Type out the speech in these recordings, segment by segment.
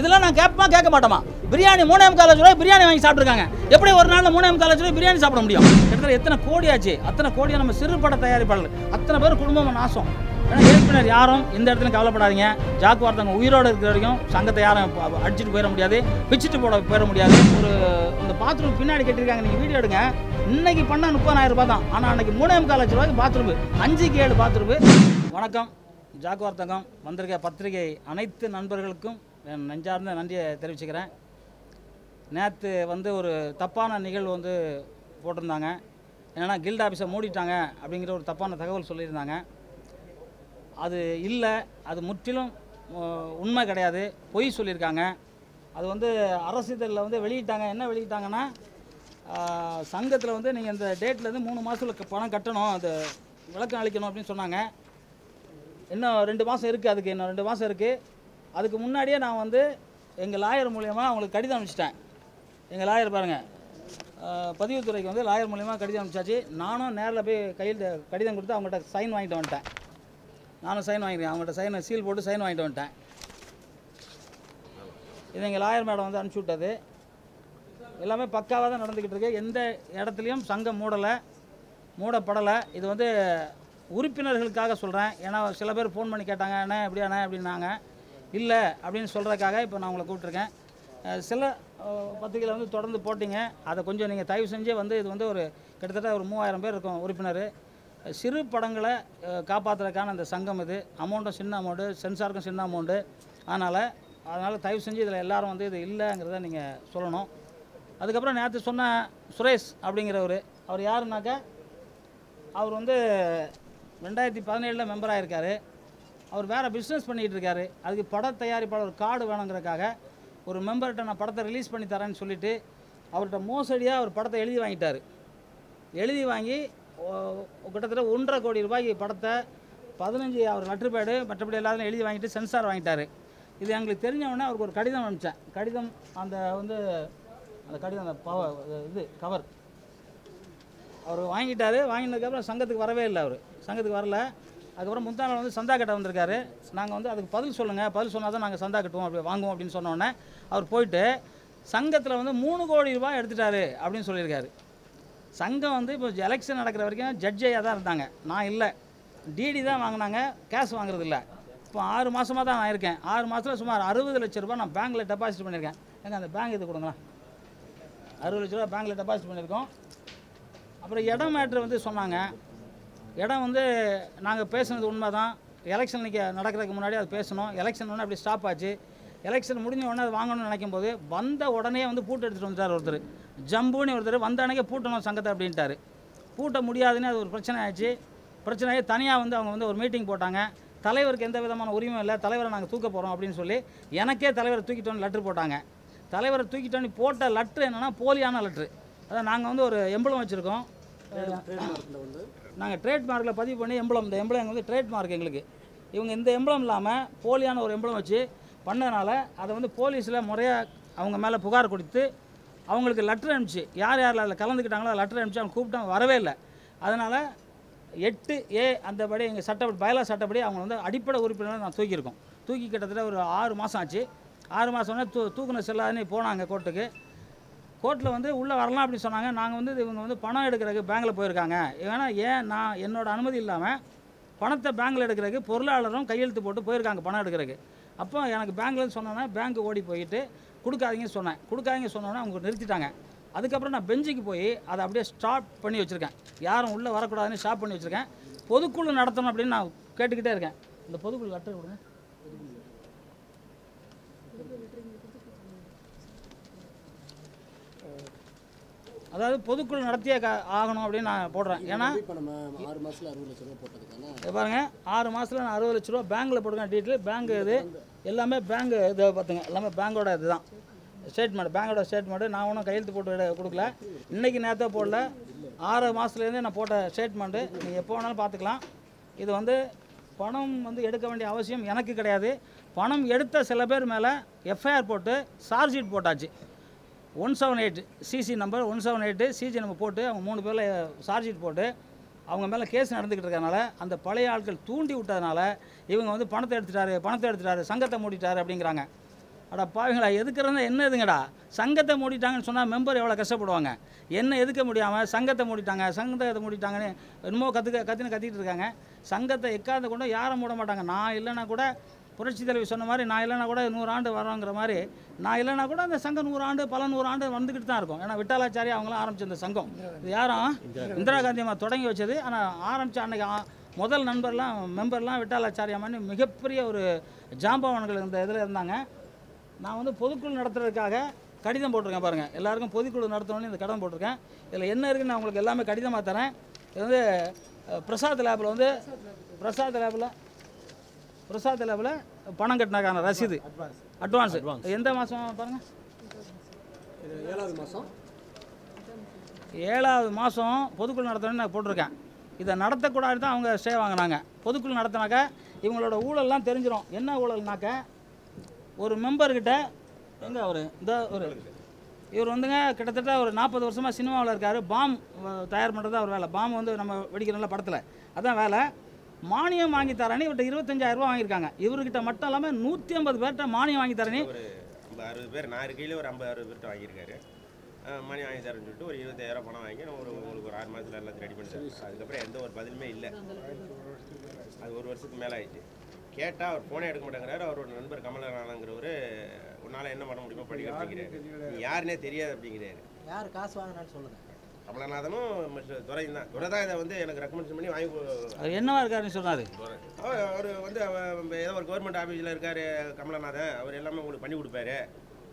இதெல்லாம் நான் கேட்பமா கேட்க மாட்டோமா? பிரியாணி மூணே முக்கால் ரூபாய் பிரியாணி வாங்கி சாப்பிட்ருக்காங்க எப்படி ஒரு நாள் மூணே முக்கால் ரூபாய் பிரியாணி சாப்பிட முடியும்? கிட்டத்தட்ட எத்தனை கோடி ஆச்சு? அத்தனை கோடியாக நம்ம சிறுபட தயாரிப்பாளர் அத்தனை பேர் குடும்பம் நாசம். ஏன்னா ஏற்பினர் யாரும் இந்த இடத்துல கவலைப்படாதீங்க. ஜாக்கு வார்த்தவங்க உயிரோடு இருக்கிற வரைக்கும் சங்கத்தை யாரும் அடிச்சுட்டு போயிட முடியாது. பிச்சுட்டு போட போயிட முடியாது. ஒரு இந்த பாத்ரூம் பின்னாடி கட்டியிருக்காங்க நீங்கள் வீடியோ எடுங்க. இன்னைக்கு பண்ணால் முப்பதாயிரம் ரூபாய் தான். ஆனால் அன்றைக்கி மூணே முக்கால் லட்ச ரூபாய்க்கு பாத்ரூம் அஞ்சுக்கு ஏழு பாத்ரூம் வணக்கம். ஜாக்கு வார்த்தகம் வந்திருக்க பத்திரிகை அனைத்து நண்பர்களுக்கும் நெஞ்சார்ந்த நன்றியை தெரிவிச்சுக்கிறேன். நேற்று வந்து ஒரு தப்பான நிகழ்வு வந்து போட்டிருந்தாங்க. என்னென்னா கில்ட் ஆஃபீஸை மூடிட்டாங்க அப்படிங்கிற ஒரு தப்பான தகவல் சொல்லியிருந்தாங்க. அது இல்லை அது முற்றிலும் உண்மை கிடையாது. பொய் சொல்லியிருக்காங்க. அது வந்து அரசிதழில் வந்து வெளியிட்டாங்க. என்ன வெளியிட்டாங்கன்னா சங்கத்தில் வந்து நீங்கள் இந்த டேட்லேருந்து மூணு மாதத்தில் பணம் கட்டணும் அது விளக்கம் அளிக்கணும் அப்படின்னு சொன்னாங்க. இன்னும் ரெண்டு மாதம் இருக்குது அதுக்கு இன்னும் ரெண்டு மாதம் இருக்குது அதுக்கு முன்னாடியே நான் வந்து எங்கள் லாயர் மூலியமாக அவங்களுக்கு கடிதம் அனுப்பிச்சிட்டேன். எங்கள் லாயர் பாருங்கள் பதிவுத்துறைக்கு வந்து லாயர் மூலியமாக கடிதம் அனுப்பிச்சாச்சு. நானும் நேரில் போய் கையில் கடிதம் கொடுத்து அவங்கள்ட்ட சைன் வாங்கிட்டு வந்துட்டேன். நானும் சைன் வாங்கிருக்கேன். அவங்கள்ட்ட சைனை சீல் போட்டு சைன் வாங்கிட்டு வந்துட்டேன். இது எங்கள் லாயர் மேடம் வந்து அனுப்பிச்சி விட்டது. எல்லாமே பக்காவாக தான் நடந்துக்கிட்டு இருக்கு. எந்த இடத்துலையும் சங்கம் மூடலை மூடப்படலை. இது வந்து உறுப்பினர்களுக்காக சொல்கிறேன் ஏன்னா சில பேர் ஃபோன் பண்ணி கேட்டாங்க என்ன எப்படியாண்ணே அப்படின்னாங்க. இல்லை அப்படின்னு சொல்கிறதுக்காக இப்போ நான் உங்களை கூப்பிட்ருக்கேன் சில பத்திரிகையில் வந்து தொடர்ந்து போட்டிங்க. அதை கொஞ்சம் நீங்கள் தயவு செஞ்சே வந்து இது வந்து ஒரு கிட்டத்தட்ட ஒரு மூவாயிரம் பேர் இருக்கும் உறுப்பினர். சிறு படங்களை காப்பாற்றுறதுக்கான அந்த சங்கம் இது. அமௌண்ட்டும் சின்ன அமௌண்ட்டு சென்சாருக்கும் சின்ன அமௌண்ட்டு அதனால் அதனால் தயவு செஞ்சு இதில் எல்லாரும் வந்து இது இல்லைங்கிறத நீங்கள் சொல்லணும். அதுக்கப்புறம் நேற்று சொன்ன சுரேஷ் அப்படிங்கிறவர் அவர் யாருனாக்கா அவர் வந்து ரெண்டாயிரத்தி பதினேழில் மெம்பராக இருக்கார் அவர் வேறு பிஸ்னஸ் பண்ணிகிட்டு இருக்காரு அதுக்கு பட தயாரிப்பாளர் கார்டு வேணுங்கிறக்காக ஒரு மெம்பர்கிட்ட நான் படத்தை ரிலீஸ் பண்ணி தரேன்னு சொல்லிட்டு அவர்கிட்ட மோசடியாக அவர் படத்தை எழுதி வாங்கிட்டார். எழுதி வாங்கி கிட்டத்தட்ட ஒன்றரை கோடி ரூபாய்க்கு படத்தை பதினஞ்சு அவர் லெட்டர் பேடு மற்றபடி எல்லாத்தையும் எழுதி வாங்கிட்டு சென்சார் வாங்கிட்டார். இது எங்களுக்கு தெரிஞ்சவொடனே அவருக்கு ஒரு கடிதம் அனுப்பிச்சேன். கடிதம் அந்த வந்து அந்த கடிதம் அந்த பவர் இது கவர் அவர் வாங்கிட்டார். வாங்கினதுக்கப்புறம் சங்கத்துக்கு வரவே இல்லை அவர். சங்கத்துக்கு வரல. அதுக்கப்புறம் முந்தா நாள் வந்து சந்தா கட்ட வந்திருக்காரு. நாங்கள் வந்து அதுக்கு பதில் சொல்லுங்கள் பதில் சொன்னால் தான் நாங்கள் சந்தா கட்டுவோம் அப்படி வாங்குவோம் அப்படின்னு சொன்னோன்னே அவர் போயிட்டு சங்கத்தில் வந்து மூணு கோடி ரூபாய் எடுத்துட்டாரு அப்படின்னு சொல்லியிருக்காரு. சங்கம் வந்து இப்போ எலெக்ஷன் நடக்கிற வரைக்கும் ஜட்ஜையாக தான் இருந்தாங்க. நான் இல்லை. டிடி தான் வாங்கினாங்க. கேஷ் வாங்குறதில்ல இப்போ ஆறு மாதமாக தான் நான் இருக்கேன். ஆறு மாதத்தில் சுமார் அறுபது லட்ச ரூபாய் நான் பேங்க்கில் டெபாசிட் பண்ணியிருக்கேன். எங்க அந்த பேங்க் இது கொடுங்களா அறுபது லட்ச ரூபா பேங்க்கில் டெபாசிட் பண்ணியிருக்கோம். அப்புறம் இடம் மேட்ரு வந்து சொன்னாங்க. இடம் வந்து நாங்கள் பேசுனது உண்மை தான் எலெக்ஷன் இன்றைக்கி நடக்கிறதுக்கு முன்னாடி அது பேசணும். எலெக்ஷன் உடனே அப்படி ஸ்டாப் ஆச்சு. எலெக்ஷன் முடிஞ்ச உடனே அது வாங்கணும்னு நினைக்கும் போது வந்த உடனே வந்து பூட்டு எடுத்துகிட்டு வந்துட்டார் ஒருத்தர். ஜம்புன்னு ஒருத்தர் வந்த அன்னைக்கே பூட்டணும் சங்கத்தை அப்படின்ட்டார். பூட்ட முடியாதுன்னு அது ஒரு பிரச்சனை ஆச்சு பிரச்சனையே தனியாக வந்து அவங்க வந்து ஒரு மீட்டிங் போட்டாங்க. தலைவருக்கு எந்த விதமான உரிமையும் இல்லை. தலைவரை நாங்கள் தூக்க போகிறோம் அப்படின்னு சொல்லி எனக்கே தலைவரை தூக்கிட்டோன்னு லெட்ரு போட்டாங்க. தலைவரை தூக்கிட்டோன்னு போட்ட லெட்ரு என்னென்னா போலியான லெட்ரு அதான் நாங்கள் வந்து ஒரு எம்பளம் வச்சுருக்கோம். நாங்கள் ட்ரேட்மார்க்கில் பதிவு பண்ணி எம்பளம் இந்த எம்பளம் வந்து ட்ரேட்மார்க் எங்களுக்கு. இவங்க இந்த எம்பளம் இல்லாமல் போலியான ஒரு எம்பளம் வச்சு பண்ணதுனால அதை வந்து போலீஸில் முறையாக அவங்க மேலே புகார் கொடுத்து அவங்களுக்கு லெட்டர் அனுப்பிச்சு. யார் யாரில் அதில் கலந்துக்கிட்டாங்களோ லெட்டர் அனுப்பிச்சு அவங்க கூப்பிட்டாங்க வரவே இல்லை. அதனால் எட்டு ஏ அந்தபடி எங்கள் சட்டப்படி பயலா சட்டப்படி அவங்க வந்து அடிப்படை உறுப்பினராக நான் தூக்கியிருக்கோம். தூக்கி கிட்டத்தட்ட ஒரு ஆறு மாதம் ஆச்சு. ஆறு மாதம் தூ தூக்குன செல்லாதுன்னு போனாங்க கோர்ட்டுக்கு கோர்ட்டில் வந்து உள்ளே வரலாம் அப்படின்னு சொன்னாங்க. நாங்கள் வந்து இவங்க வந்து பணம் எடுக்கிறதுக்கு பேங்க்கில் போயிருக்காங்க. ஏன்னா ஏன் நான் என்னோடய அனுமதி இல்லாமல் பணத்தை பேங்க்கில் எடுக்கிறதுக்கு பொருளாளரும் கையெழுத்து போட்டு போயிருக்காங்க பணம் எடுக்கிறதுக்கு. அப்போ எனக்கு பேங்க்லன்னு சொன்னோன்னே பேங்க் ஓடி போயிட்டு கொடுக்காதீங்கன்னு சொன்னேன். கொடுக்காதீங்க சொன்னோன்னே அவங்க நிறுத்திட்டாங்க. அதுக்கப்புறம் நான் பெஞ்சுக்கு போய் அதை அப்படியே ஸ்டாப் பண்ணி வச்சுருக்கேன். யாரும் உள்ளே வரக்கூடாதுன்னு ஸ்டாப் பண்ணி வச்சுருக்கேன். பொதுக்குழு நடத்தணும் அப்படின்னு நான் கேட்டுக்கிட்டே இருக்கேன். இந்த பொதுக்குழு லெட்டர் கொடுங்க. அதாவது பொதுக்குழு நடத்தியே ஆகணும் அப்படின்னு நான் போடுறேன். ஏன்னா ஆறு மாசத்துல அறுபது லட்ச ரூபா போட்டதுக்கான இதை பாருங்க ஆறு மாதத்தில் நான் அறுபது லட்ச ரூபா பேங்க்கில் போட்டுருக்கேன் டீட்டெயில் பேங்க் இது எல்லாமே பேங்க் இது பார்த்துங்க எல்லாமே பேங்கோட இதுதான். ஸ்டேட்மெண்ட் பேங்கோட ஸ்டேட்மெண்ட்டு நான் ஒன்றும் கையெழுத்து போட்டு கொடுக்கல. இன்றைக்கி நேரத்தை போடல. ஆறு மாதத்துலேருந்தே நான் போட்ட ஸ்டேட்மெண்ட்டு நீங்கள் எப்போ வேணாலும் பார்த்துக்கலாம் இது வந்து பணம் வந்து எடுக்க வேண்டிய அவசியம் எனக்கு கிடையாது. பணம் எடுத்த சில பேர் மேலே எஃப்ஐஆர் போட்டு சார்ஜ் ஷீட் போட்டாச்சு. One seven eight CC number one seven eight CC number போட்டு அவங்க மூணு பேரில் சார்ஜ் ஷீட் போட்டு அவங்க மேலே கேஸ் நடந்துக்கிட்டு இருக்கனால அந்த பழைய ஆட்கள் தூண்டி விட்டதுனால இவங்க வந்து பணத்தை எடுத்துட்டாரு பணத்தை எடுத்துட்டாரு சங்கத்தை மூடிட்டாரு அப்படிங்கிறாங்க. அடா பாவிங்களா எதுக்குறதா என்ன இதுங்கடா? சங்கத்தை மூடிட்டாங்கன்னு சொன்னால் மெம்பர் எவ்வளோ கஷ்டப்படுவாங்க? என்ன எதுக்க முடியாமல் சங்கத்தை மூடிட்டாங்க சங்கத்தை மூடிட்டாங்கன்னு என்னமோ கற்றுக்க கற்றுன்னு கத்திக்கிட்டு இருக்காங்க. சங்கத்தை எக்காத கொண்டு யாரும் மூட மாட்டாங்க. நான் இல்லைன்னா கூட புரட்சி தலைவி சொன்ன மாதிரி நான் இல்லைனா கூட நூறு ஆண்டு வரோங்கிற மாதிரி நான் இல்லைனா கூட அந்த சங்கம் நூறு ஆண்டு பல நூறு ஆண்டு வந்துக்கிட்டு தான் இருக்கும். ஏன்னா விட்டாலாச்சாரி அவங்களாம் ஆரம்பிச்ச இந்த சங்கம். இது யாரும் இந்திரா காந்தி அம்மா தொடங்கி வச்சது. ஆனால் ஆரம்பித்த அன்னைக்கு முதல் நண்பர்லாம் மெம்பர்லாம் விட்டாலாச்சாரியம்மான்னு மிகப்பெரிய ஒரு ஜாம்பவான்கள் இந்த இதில் இருந்தாங்க. நான் வந்து பொதுக்குழு நடத்துறதுக்காக கடிதம் போட்டிருக்கேன் பாருங்கள் எல்லாருக்கும் பொதுக்குழு நடத்தணும்னு இந்த கடிதம் போட்டிருக்கேன். இதில் என்ன இருக்குன்னு நான் உங்களுக்கு எல்லாமே கடிதமாக தரேன். இது வந்து பிரசாத் லேபில் வந்து பிரசாத் லேபில் பிரசாத் லேபில் பணம் கட்டினக்கான ரசீது. அட்வான்ஸ் எந்த மாதம் பாருங்கள் ஏழாவது மாதம் ஏழாவது மாதம் பொதுக்குழு நடத்தணும்னு நான் போட்டிருக்கேன். இதை நடத்தக்கூடாது தான் அவங்க ஸ்டே வாங்கினாங்க. பொதுக்குழு நடத்தினாக்க இவங்களோட ஊழல்லாம் தெரிஞ்சிடும் என்ன ஊழல்னாக்க ஒரு மெம்பர்கிட்ட எங்கே அவர்? இந்த ஒரு இவர் வந்துங்க கிட்டத்தட்ட ஒரு நாற்பது வருஷமாக சினிமாவில் இருக்கார். பாம் தயார் பண்ணுறது அவர் வேலை. பாம் வந்து நம்ம வெடிக்கிறோம்ல படத்தில். அதான் வேலை. மானியம் வாங்கி தரேன்னு இவர்கிட்ட இருபத்தஞ்சாயிரம் ரூபாய் வாங்கியிருக்காங்க. இவர்கிட்ட மட்டும் இல்லாமல் நூற்றி ஐம்பது பேர்கிட்ட மானியம் வாங்கி தரேன்னு. ஒரு ஐம்பது அறுபது பேர் நான் இருக்கையில் ஒரு ஐம்பது அறுபது பேர்கிட்ட வாங்கியிருக்காரு. மணி வாங்கி தரேன்னு சொல்லிட்டு ஒரு இருபத்தாயிரம் பணம் வாங்கி ஒரு உங்களுக்கு ஒரு ஆறு மாதத்தில் எல்லாத்தையும் ரெடி பண்ணிட்டேன் அதுக்கப்புறம் எந்த ஒரு பதிலுமே இல்லை. அது ஒரு வருஷத்துக்கு மேலே ஆயிடுச்சு கேட்டால் அவர் ஃபோனே எடுக்க மாட்டேங்கிறாரு. அவரோட நண்பர் கமலநாதங்கிறவர் உன்னால் என்ன பண்ண முடியுமோ படிக்கிறாரு நீ யாருன்னே தெரியாது அப்படிங்கிறாரு. யார் காசு வாங்கினான்னு சொல்லுங்கள் கமலநாதனும் மிஸ்டர் துரையும் தான். துரை தான் இதை வந்து எனக்கு ரெக்கமெண்டேஷன் பண்ணி வாங்கி அவர் என்னவா இருக்காருன்னு சொன்னார்? அவர் வந்து ஏதோ ஒரு கவர்மெண்ட் ஆஃபீஸில் இருக்கார் கமலநாதன். அவர் எல்லாமே உங்களுக்கு பண்ணி கொடுப்பாரு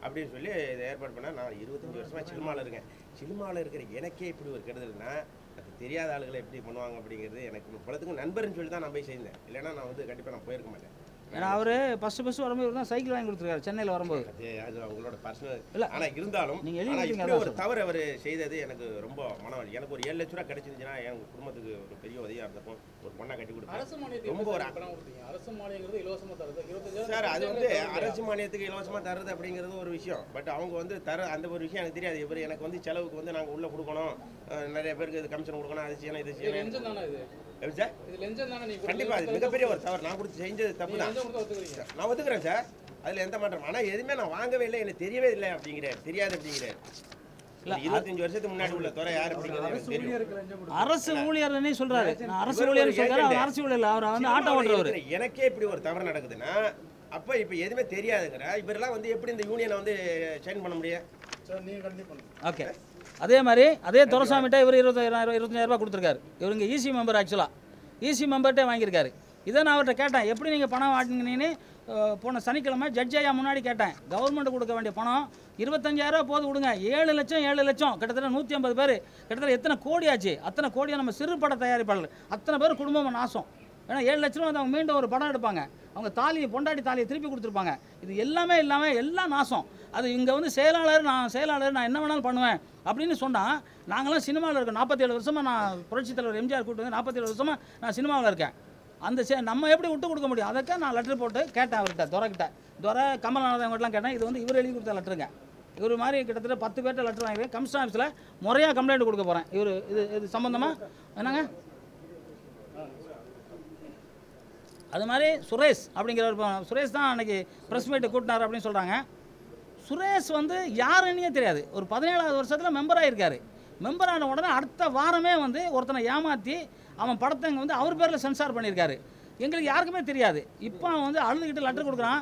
அப்படின்னு சொல்லி இதை ஏற்பாடு பண்ண நான் இருபத்தஞ்சி வருஷமாக சினிமாவில் இருக்கேன். சினிமாவில் இருக்கிற எனக்கே இப்படி ஒரு கெடுதல்னா அது தெரியாத ஆளுகளை எப்படி பண்ணுவாங்க அப்படிங்கிறது எனக்கு பலத்துக்கும் நண்பர்னு சொல்லி தான் நான் போய் சேர்ந்தேன். இல்லைன்னா நான் வந்து கண்டிப்பாக நான் போயிருக்க மாட்டேன். ஏன்னா அவர் ஃபஸ்ட்டு ஃபஸ்ட்டு வரும்போது தான் சைக்கிள் வாங்கி கொடுத்துருக்காரு சென்னையில் வரும்போது. அது அது அவங்களோட பர்சனல் இல்ல. ஆனால் இருந்தாலும் நீங்க எழுதி ஒரு. தவறு அவர் செய்தது எனக்கு ரொம்ப மனவலி. எனக்கு ஒரு ஏழு லட்ச ரூபா கிடைச்சிருந்துச்சுன்னா என் குடும்பத்துக்கு ஒரு பெரிய உதவியாக இருந்திருக்கும் ஒரு பொண்ணை கட்டி கொடுப்பேன். ரொம்ப ஒரு கொடுத்தீங்க? அரசு மானியங்கிறது இலவசமா தருது. சார் அது வந்து அரசு மானியத்துக்கு இலவசமாக தருது அப்படிங்கிறது ஒரு விஷயம். பட் அவங்க வந்து தர அந்த ஒரு விஷயம் எனக்கு தெரியாது. இவர் எனக்கு வந்து செலவுக்கு வந்து நாங்கள் உள்ளே கொடுக்கணும். நிறைய பேருக்கு இது கமிஷன் கொடுக்கணும் அது செய்யணும் இது இது செய்யணும். சார்? கண்டிப்பாக அது மிகப்பெரிய ஒரு தவறு. நான் கொடுத்து செஞ்சது தப்பு தான். நான் ஒத்துக்கிறேன் சார். அதில் எந்த மாற்றம் ஆனால் எதுவுமே நான் வாங்கவே இல்லை. எனக்கு தெரியவே இல்லை அப்படிங்கிறார் தெரியாது அப்படிங்கிறார் இல்ல, இருபத்தஞ்சு வருஷத்துக்கு முன்னாடி உள்ள துறை யார் அப்படிங்கிறது அரசு ஊழியர்னே சொல்றாரு. நான் அரசு ஊழியர் சொல்றாரு. அவர் அரசு ஊழியர் இல்ல. அவர் வந்து ஆட்டோ சினிமாவுல ஓட்டுறவர். இருக்கிற எனக்கே இப்படி ஒரு தவறு நடக்குதுன்னா அப்போ இப்போ எதுவுமே தெரியாதுங்கிற இவரெல்லாம் வந்து எப்படி இந்த யூனியனை வந்து சைன் பண்ண முடியும்? சார் நீங்க கண்டிப்பா பண்ணுங்க ஓகே அதே மாதிரி அதே துரசாமிட்ட இவர் இருபத்தாயிரம் இருபத்தஞ்சாயிரம் ரூபா கொடுத்துருக்காரு. இவருங்க இசி மெம்பர் ஆக்சுவலாக இசி மெம்பர்கிட்டே வாங்கியிருக்காரு. இதை நான் அவர்கிட்ட கேட்டேன். எப்படி நீங்கள் பணம் வாட்டினீங்கன்னு போன சனிக்கிழமை ஜட்ஜ் ஐயா முன்னாடி கேட்டேன். கவர்மெண்ட் கொடுக்க வேண்டிய பணம் இருபத்தஞ்சாயிரம் ரூபா போது கொடுங்க. ஏழு லட்சம் ஏழு லட்சம். கிட்டத்தட்ட நூற்றி ஐம்பது பேர். கிட்டத்தட்ட எத்தனை கோடி ஆச்சு அத்தனை கோடியாக நம்ம சிறு பட தயாரிப்பாளர். அத்தனை பேர் குடும்பம் நாசம். ஏன்னா ஏழு லட்ச ரூபா வந்து அவங்க மீண்டும் ஒரு படம் எடுப்பாங்க. அவங்க தாலியை பொண்டாட்டி தாலியை திருப்பி கொடுத்துருப்பாங்க. இது எல்லாமே இல்லாமல் எல்லாம் நாசம். அது இங்கே வந்து செயலாளர் நான் செயலாளர் நான் என்ன வேணாலும் பண்ணுவேன். அப்படின்னு சொன்னால் நாங்களாம் சினிமாவில் இருக்கோம். நாற்பத்தேழு வருஷமாக நான் புரட்சித் தலைவர் எம்ஜிஆர் கூப்பிட்டு வந்து நாற்பத்தேழு வருஷமாக நான் சினிமாவில் இருக்கேன். அந்த சே நம்ம எப்படி விட்டு கொடுக்க முடியும்? அதுக்கு நான் லெட்டர் போட்டு கேட்டேன் அவர்கிட்ட துரைக்கிட்ட துறை கமல்நாதன் அவங்ககிட்டலாம் கேட்டேன். இது வந்து இவர் எழுதி கொடுத்த லெட்டருங்க இவர் மாதிரி கிட்டத்தட்ட பத்து பேர்கிட்ட லெட்டர் வாங்கிருக்கேன் கமிஷன் ஆஃபீஸில் முறையாக கம்ப்ளைண்ட் கொடுக்க போகிறேன் இவர் இது இது சம்மந்தமாக என்னங்க? அது மாதிரி சுரேஷ் அப்படிங்கிற ஒரு சுரேஷ் தான் அன்னைக்கு ப்ரெஸ் மீட்டு கூட்டினார் அப்படின்னு சொல்கிறாங்க சுரேஷ் வந்து யாருன்னே தெரியாது. ஒரு பதினேழாவது வருஷத்தில் மெம்பர் ஆகியிருக்காரு மெம்பர் ஆன உடனே அடுத்த வாரமே வந்து ஒருத்தனை ஏமாற்றி அவன் படத்தை இங்கே வந்து அவர் பேரில் சென்சார் பண்ணியிருக்காரு. எங்களுக்கு யாருக்குமே தெரியாது. இப்போ அவன் வந்து அழுதுகிட்டு லெட்டர் கொடுக்குறான்.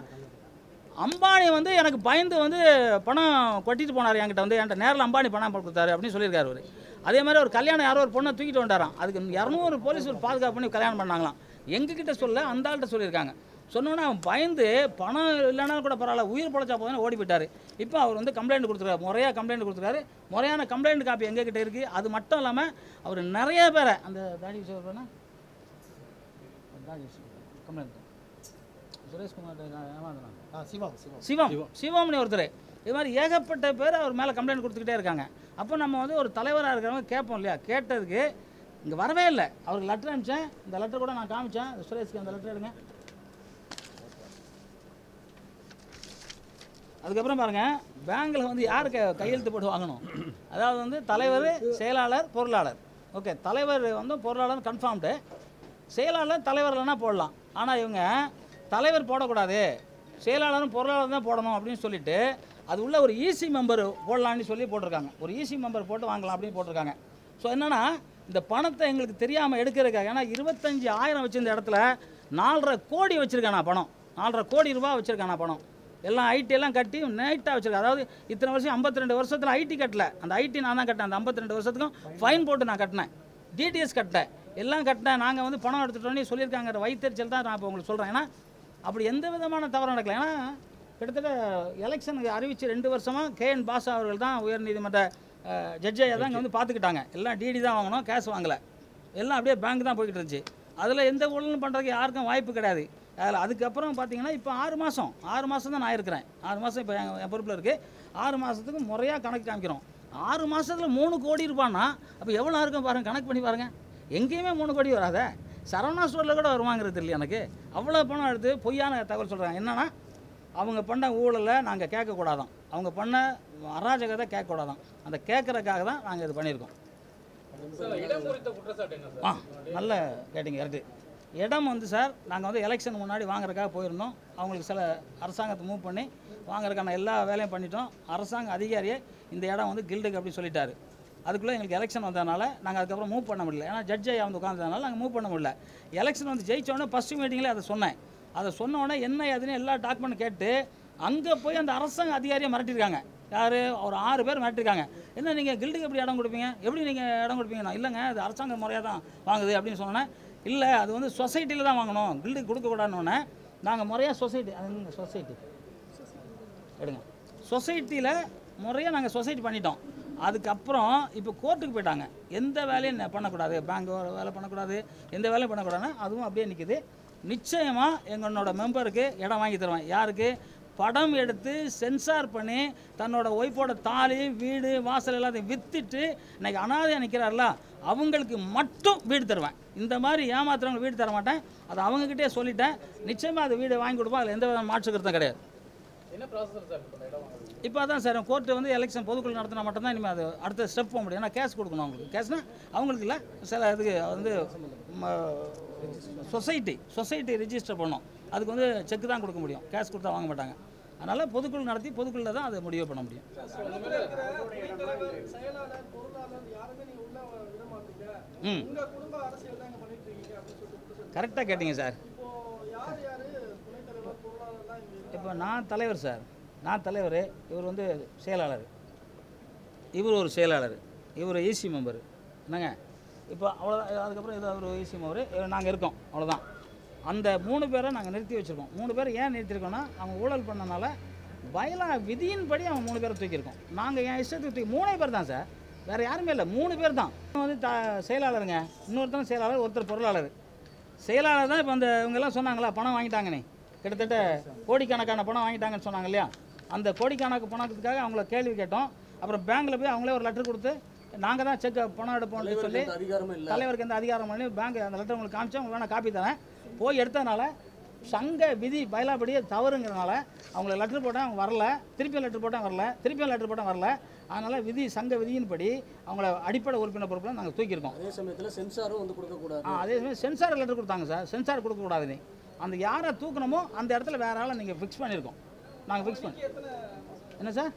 அம்பானி வந்து எனக்கு பயந்து வந்து பணம் கொட்டிட்டு போனார் என்கிட்ட வந்து. என்கிட்ட நேரில் அம்பானி பணம் கொடுத்தாரு அப்படின்னு சொல்லியிருக்காரு அவர். அதே மாதிரி ஒரு கல்யாணம் யாரோ ஒரு பொண்ணை தூக்கிட்டு வந்துட்டாராம் அதுக்கு இரநூறு போலீஸ் ஒரு பாதுகாப்பு பண்ணி கல்யாணம் பண்ணாங்களாம். எங்ககிட்ட சொல்ல அந்த ஆள்கிட்ட சொல்லியிருக்காங்க. சொன்னோன்னே அவன் பயந்து பணம் இல்லைனாலும் கூட பரவாயில்ல உயிர் பொழைச்சா போதுன்னு ஓடி போயிட்டாரு இப்போ அவர் வந்து கம்ப்ளைண்ட் கொடுத்துருக்காரு. முறையாக கம்ப்ளைண்ட் கொடுத்துருக்காரு. முறையான கம்ப்ளைண்ட் காப்பி எங்ககிட்ட இருக்குது அது மட்டும் இல்லாமல் அவர் நிறைய பேரை அந்த தாடி விஷயம் தாடி கம்ப்ளைண்ட் சுரேஷ்குமார் சிவம் சிவம். சிவம்னு ஒருத்தர். இது மாதிரி ஏகப்பட்ட பேர் அவர் மேலே கம்ப்ளைண்ட் கொடுத்துக்கிட்டே இருக்காங்க. அப்போ நம்ம வந்து ஒரு தலைவராக இருக்கிறவங்க கேட்போம் இல்லையா? கேட்டதுக்கு இங்கே வரவே இல்லை. அவருக்கு லெட்டர் அனுப்பிச்சேன். இந்த லெட்டர் கூட நான் காமிச்சேன். சுரேஷ்க்கு அந்த லெட்டர் எடுங்க. அதுக்கப்புறம் பாருங்கள் பேங்க்கில் வந்து யார் க கையெழுத்து போட்டு வாங்கணும்? அதாவது வந்து தலைவர் செயலாளர் பொருளாளர். ஓகே தலைவர் வந்து பொருளாளர் கன்ஃபார்ம்டு செயலாளர் தலைவர் இல்லைன்னா போடலாம். ஆனால் இவங்க தலைவர் போடக்கூடாது. செயலாளரும் பொருளாளர் தான் போடணும் அப்படின்னு சொல்லிட்டு அது உள்ள ஒரு ஈசி மெம்பர் போடலான்னு சொல்லி போட்டிருக்காங்க. ஒரு ஈசி மெம்பர் போட்டு வாங்கலாம் அப்படின்னு போட்டிருக்காங்க. ஸோ என்னென்னா இந்த பணத்தை எங்களுக்கு தெரியாமல் எடுக்கிறதுக்காக ஏன்னா இருபத்தஞ்சி ஆயிரம் வச்சுருந்த இடத்துல நாலரை கோடி வச்சுருக்கானா பணம். நாலரை கோடி ரூபா வச்சுருக்கானா பணம். எல்லாம் ஐடி எல்லாம் கட்டி நைட்டாக வச்சிருக்கேன் அதாவது இத்தனை வருஷம் 52 ரெண்டு வருஷத்தில் ஐடி கட்டல. அந்த ஐடி நான் தான் கட்டினேன். அந்த 52 ரெண்டு வருஷத்துக்கும் ஃபைன் போட்டு நான் கட்டினேன். டிடிஎஸ் கட்டினேன் எல்லாம் கட்டினேன். நாங்கள் வந்து பணம் எடுத்துட்டோன்னே சொல்லியிருக்காங்கிற வைத்தறிச்சல் தான் நான் இப்போ உங்களுக்கு சொல்கிறேன் ஏன்னா அப்படி எந்த விதமான தவறு நடக்கல. ஏன்னா கிட்டத்தட்ட எலெக்ஷனுக்கு அறிவித்து ரெண்டு வருஷமாக கேஎன் பாஷா அவர்கள் தான் உயர்நீதிமன்ற ஜட்ஜையாக தான் இங்கே வந்து பார்த்துக்கிட்டாங்க எல்லாம் டிடி தான் வாங்கணும். கேஷ் வாங்கலை. எல்லாம் அப்படியே பேங்க் தான் போய்கிட்டு இருந்துச்சு. அதில் எந்த ஊழலும் பண்ணுறதுக்கு யாருக்கும் வாய்ப்பு கிடையாது. அதில் அதுக்கப்புறம் பார்த்தீங்கன்னா இப்போ ஆறு மாதம் ஆறு மாதம் தான் நான் இருக்கிறேன். ஆறு மாதம் இப்போ என் என் பொறுப்பில் இருக்குது ஆறு மாதத்துக்கு முறையாக கணக்கு காமிக்கிறோம். ஆறு மாதத்தில் மூணு கோடி இருப்பான்னா அப்போ எவ்வளோ இருக்கும் பாருங்கள் கணக்கு பண்ணி பாருங்கள் எங்கேயுமே மூணு கோடி வராதே. சரவணா ஸ்டோரில் கூட வருவாங்கிறது இல்லை எனக்கு? அவ்வளோ பணம் எடுத்து பொய்யான தகவல் சொல்கிறாங்க என்னன்னா அவங்க பண்ண ஊழலை நாங்கள் கேட்கக்கூடாதான் அவங்க பண்ண அராஜகத்தை கேட்கக்கூடாதான் அந்த கேட்குறதுக்காக தான் நாங்கள் இது பண்ணியிருக்கோம். ஆ நல்ல கேட்டிங்க கரெக்டு இடம் வந்து சார் நாங்கள் வந்து எலெக்ஷன் முன்னாடி வாங்குறதுக்காக போயிருந்தோம். அவங்களுக்கு சில அரசாங்கத்தை மூவ் பண்ணி வாங்குறதுக்கான எல்லா வேலையும் பண்ணிட்டோம். அரசாங்க அதிகாரியே இந்த இடம் வந்து கில்டுக்கு அப்படி சொல்லிட்டாரு. அதுக்குள்ளே எங்களுக்கு எலெக்ஷன் வந்ததுனால நாங்கள் அதுக்கப்புறம் மூவ் பண்ண முடியல. ஏன்னா ஜட்ஜை வந்து உட்காந்ததுனால நாங்கள் மூவ் பண்ண முடியல. எலெக்ஷன் வந்து ஜெயித்தோடனே ஃபஸ்ட்டு மீட்டிங்கில் அதை சொன்னேன். அதை சொன்னோடனே என்ன ஏதுன்னு எல்லா டாக்குமெண்ட் கேட்டு அங்கே போய் அந்த அரசாங்க அதிகாரியை மறட்டிருக்காங்க யார்? ஒரு ஆறு பேர் மாட்டிருக்காங்க என்ன நீங்கள் கில்டுக்கு எப்படி இடம் கொடுப்பீங்க? எப்படி நீங்கள் இடம் கொடுப்பீங்கன்னா இல்லைங்க அது அரசாங்க முறையாக தான் வாங்குது அப்படின்னு சொன்னேன் இல்லை அது வந்து சொசைட்டியில் தான் வாங்கணும். கில்டுக்கு கொடுக்கக்கூடாதுன்னு நாங்கள் முறையாக சொசைட்டி அது சொசைட்டி? எடுங்க. சொசைட்டியில் முறையாக நாங்கள் சொசைட்டி பண்ணிட்டோம். அதுக்கப்புறம் இப்போ கோர்ட்டுக்கு போயிட்டாங்க. எந்த வேலையும் பண்ணக்கூடாது. பேங்க் வேலை பண்ணக்கூடாது. எந்த வேலையும் பண்ணக்கூடாதுன்னா அதுவும் அப்படியே நிற்கிது நிச்சயமாக எங்களோட மெம்பருக்கு இடம் வாங்கி தருவேன். யாருக்கு? படம் எடுத்து சென்சார் பண்ணி தன்னோட ஒய்ஃபோட தாலி வீடு வாசல் எல்லாத்தையும் விற்றுட்டு இன்னைக்கு அனாதையாக நிற்கிறார்ல அவங்களுக்கு மட்டும் வீடு தருவேன். இந்த மாதிரி ஏமாத்துறவங்க வீடு தர மாட்டேன். அதை அவங்கக்கிட்டே சொல்லிட்டேன். நிச்சயமாக அது வீடு வாங்கி கொடுப்போம் அதில் எந்த வித மாற்று கருத்தும் கிடையாது. இப்போ அதான் சார் கோர்ட்டு வந்து எலெக்ஷன் பொதுக்குழு நடத்தினா மட்டும்தான் இனிமேல் அது அடுத்த ஸ்டெப் போக முடியும். ஏன்னா கேஸ் கொடுக்கணும் அவங்களுக்கு. கேஸ்னா அவங்களுக்கு இல்லை. சில இதுக்கு வந்து சொசைட்டி சொசைட்டி ரெஜிஸ்டர் பண்ணணும் அதுக்கு வந்து செக் தான் கொடுக்க முடியும். கேஷ் கொடுத்தா வாங்க மாட்டாங்க. அதனால் பொதுக்குழு நடத்தி பொதுக்குழுல தான் அதை முடிவு பண்ண முடியும். ம். கரெக்டாக கேட்டிங்க சார். இப்போ நான் தலைவர் சார். நான் தலைவர் இவர் வந்து செயலாளர். இவர் ஒரு செயலாளர். இவர் ஈசி மெம்பர் என்னங்க? இப்போ அவ்வளோ அதுக்கப்புறம் இது அவர் ஈசி மெம்பர் நாங்கள் இருக்கோம். அவ்வளோதான். அந்த மூணு பேரை நாங்கள் நிறுத்தி வச்சுருக்கோம். மூணு பேர் ஏன் நிறுத்திருக்கோம்னா அவங்க ஊழல் பண்ணனால பயலா விதியின்படி அவங்க மூணு பேரை தூக்கியிருக்கோம். நாங்கள் என் இஷ்டத்துக்கு தூக்கி மூணே பேர் தான் சார். வேறு யாருமே இல்லை மூணு பேர் தான். வந்து த செயலாளருங்க. இன்னொருத்தன் செயலாளர் ஒருத்தர் பொருளாளர். செயலாளர் தான் இப்போ அந்த இவங்கெல்லாம் சொன்னாங்களா பணம் வாங்கிட்டாங்கண்ணே கிட்டத்தட்ட கோடிக்கணக்கான பணம் வாங்கிட்டாங்கன்னு சொன்னாங்க இல்லையா? அந்த கோடிக்கணக்கு பணத்துக்காக அவங்கள கேள்வி கேட்டோம். அப்புறம் பேங்க்கில் போய் அவங்களே ஒரு லெட்டர் கொடுத்து நாங்கள் தான் செக் பணம் எடுப்போம்னு சொல்லி தலைவருக்கு எந்த அதிகாரம் பண்ணி பேங்க் அந்த லெட்டர் உங்களுக்கு காமிச்சா உங்களுக்கு வேணா காப்பி தரேன். போய் எடுத்ததுனால சங்க விதி பயிலாபடியே தவறுங்கிறனால அவங்கள லெட்டர் போட்டேன் அவங்க வரல திருப்பியும் லெட்டர் போட்டேன் வரல திருப்பியும் லெட்டர் போட்டேன் வரல. அதனால் விதி சங்க விதியின்படி அவங்கள அடிப்படை உறுப்பினர் பொறுப்பில் நாங்கள் தூக்கியிருக்கோம். அதே சமயத்தில் சென்சாரும் வந்து கொடுக்கக்கூடாது அதே சமயம் சென்சார் லெட்டர் கொடுத்தாங்க சார். சென்சார் கொடுக்கக்கூடாது நீ அந்த யாரை தூக்கணுமோ அந்த இடத்துல வேற ஆளை நீங்கள் ஃபிக்ஸ் பண்ணியிருக்கோம். நாங்கள் ஃபிக்ஸ் பண்ணி என்ன சார்?